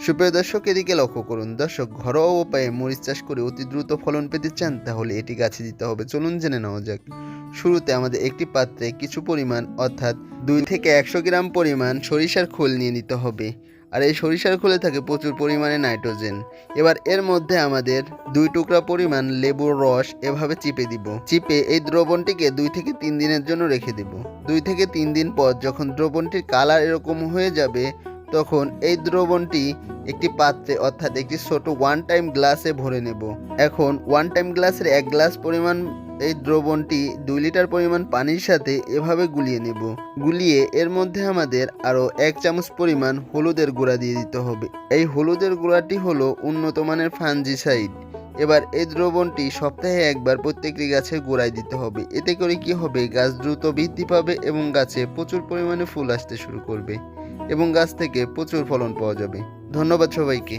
সুপ্রিয় দর্শক, এদিকে লক্ষ্য করুন, দর্শক ঘরোয়া উপায়ে মরিচ চাষ করে অতি দ্রুত ফলন পেতে চান, তাহলে এটি গাছে দিতে হবে। চলুন জেনে নেওয়া যাক। শুরুতে আমাদের একটি পাত্রে কিছু পরিমাণ, অর্থাৎ দুই থেকে একশো গ্রাম পরিমাণ সরিষার খোল নিয়ে নিতে হবে। আর এই সরিষার খোলে থাকে প্রচুর পরিমাণে নাইট্রোজেন। এবার এর মধ্যে আমাদের দুই টুকরা পরিমাণ লেবুর রস এভাবে চিপে দিব। চিপে এই দ্রবণটিকে দুই থেকে তিন দিনের জন্য রেখে দিব। দুই থেকে তিন দিন পর যখন দ্রবণটির কালার এরকম হয়ে যাবে তখন এই দ্রবণটি একটি পাত্রে, অর্থাৎ একটি ছোট ওয়ান টাইম গ্লাসে ভরে নেব। এখন ওয়ান টাইম গ্লাসের এক গ্লাস পরিমাণ এই দ্রবণটি দুই লিটার পরিমাণ পানির সাথে এভাবে গুলিয়ে নেব। গুলিয়ে এর মধ্যে আমাদের আরও এক চামচ পরিমাণ হলুদের গুঁড়া দিয়ে দিতে হবে। এই হলুদের গুঁড়াটি হলো উন্নত মানের ফানজিসাইড এবার এই দ্রবণটি সপ্তাহে একবার প্রত্যেকটি গাছের গোড়ায় দিতে হবে। এতে করে কি হবে? গাছ দ্রুত বৃদ্ধি পাবে এবং গাছে প্রচুর পরিমাণে ফুল আসতে শুরু করবে। এবং গাছ থেকে প্রচুর ফলন পাওয়া যাবে। ধন্যবাদ সবাইকে।